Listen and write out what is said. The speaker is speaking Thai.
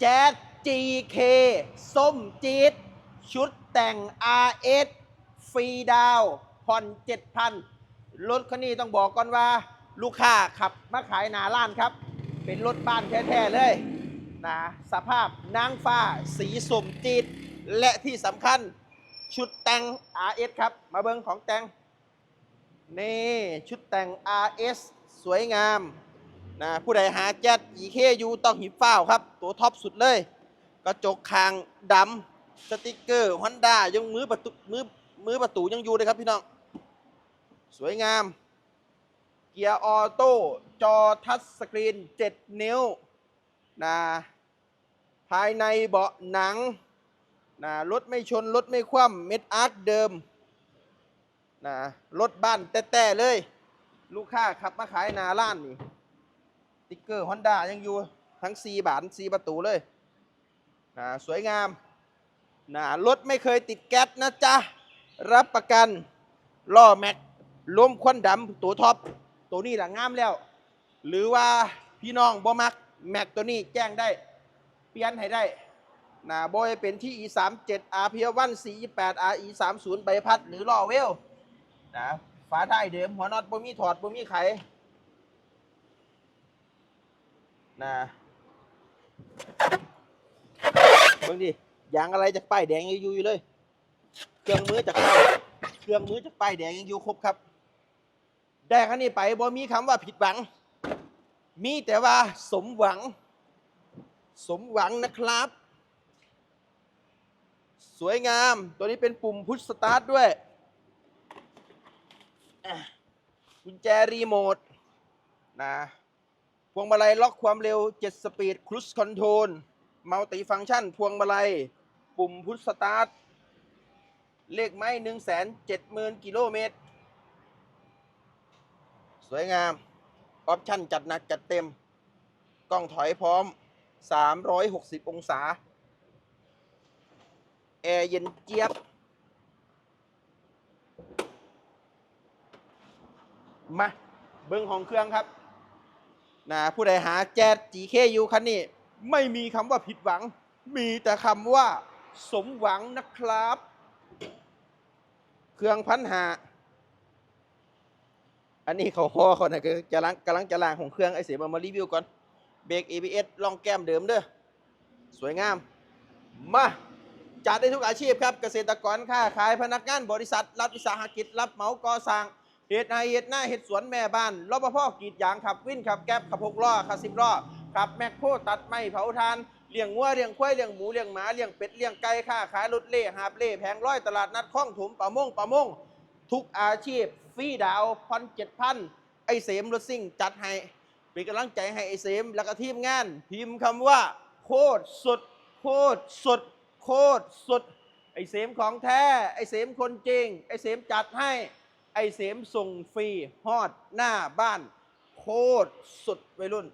แจ๊ด GK ส้มจี๊ดชุดแต่ง RS ฟรีดาวผ่อน7,000 รถคันนี้ต้องบอกก่อนว่า ลูกค้าขับมาขายหนาล้านครับ เป็นรถบ้านแท้ๆเลยนะสภาพนางฟ้า สีสมจีดและที่สำคัญชุดแต่ง RS ครับ มาเบิ้งของแต่ง นี่ ชุดแต่ง RS สวยงาม นะผู้ใดหาแจ๊ด EKU ต้องหิบฟ้าวครับ ตัวท็อปสุดเลย กระจกคางดำสติกเกอร์ฮอนด้ายังมือประตูมือมือประตูยังอยู่เลยครับพี่น้อง สวยงาม เกียร์ออโต้จอทัชสกรีน 7 นิ้วนะภายในเบาะหนังนะรถไม่ชน รถไม่คว่ำเม็ดอาร์คเดิมนะรถบ้านแต้ๆเลย ลูกค้าขับมาขายนาล้านนี่ ติ๊กเกอร์ฮอนด้ายังอยู่ทั้ง 4 บาน 4 ประตูเลยนะสวยงามนะรถไม่เคยติดแก๊สนะจ๊ะ รับประกันล้อแม็กล้มควันดำตัวท็อป ตัวนี้หละงงามแล้ว หรือว่าพี่น้องบ่มัก แม็กตัวนี้แจ้งได้ เปลี่ยนให้ได้นะโบยเป็นที่ e 3 7 r p 1 4 8 r e 3 0ใบพัด หรือล้อเวลนะฝาท้ายเดิม หัวน็อตบ่มีถอดบ่มีไข นะเบิ่งดิยางอะไรจากป้ายแดงยังอยู่อยู่เลย เครื่องมือจากป้าเครื่องมือจากป้ายแดงยังอยู่ครบครับ ได้คันนี้ไปบ่มีคำว่าผิดหวัง มีแต่ว่าสมหวัง สมหวังนะครับ สวยงาม ตัวนี้เป็นปุ่มพุชสตาร์ทด้วยกุญแจรีโมทนะ วงมาลัยล็อกความเร็ว 7 สปีดครู e คอนโทรลมัลติฟัง c t ชัน พวงมาลัย ปุ่มพุชสตาร์ท เลขไม้1 7 0 0 0 0กิโลเมตร สวยงาม ออปชั่นจัดหนักจัดเต็ม กล้องถอยพร้อม 360 องศา แอร์เย็นเจี๊ยบ มา เบิ้งของเครื่องครับ นะผู้ใดหาแจ๊ด GKU คันนี้ไม่มีคำว่าผิดหวัง มีแต่คำว่าสมหวังนะครับ เครื่องพันหา อันนี้เขาห่อเขานะจะล้างกำลังจะล้างของเครื่องไอเสียมามารีวิวก่อน เบรก ABS ลองแก้มเดิมเด้อ สวยงาม มาจัดได้ทุกอาชีพครับ เกษตรกรค้าขายพนักงานบริษัท รับวิสาหกิจ รับเหมาก่อสร้าง เหตุนาเหตุหน้าเหตุสวนแม่บ้านรปภกรีดยางขับวิ่นขับแก๊บขับหกล้อขับสิบล้อขับแมคโครตัดไม้เผาทานเลี้ยงวัวเลี้ยงควายเลี้ยงหมูเลี้ยงหมาเลี้ยงเป็ดเลี้ยงไก่ค้าขายรถเล่หาบเล่แผงร้อยตลาดนัดคล้องถมประมงประมงทุกอาชีพฟรีดาวพันเจ็ดพันไอเสมรถซิ่งจัดให้เป็นกำลังใจให้ไอเสมแล้วก็ทีมงาน พิมพ์คำว่า โคตรสุด โคตรสุด โคตรสุด ไอเสมของแท้ ไอเสมคนจริง ไอเสมจัดให้ ไอเสมส่งฟรีฮอดหน้าบ้าน โคตรสุดวัยรุ่น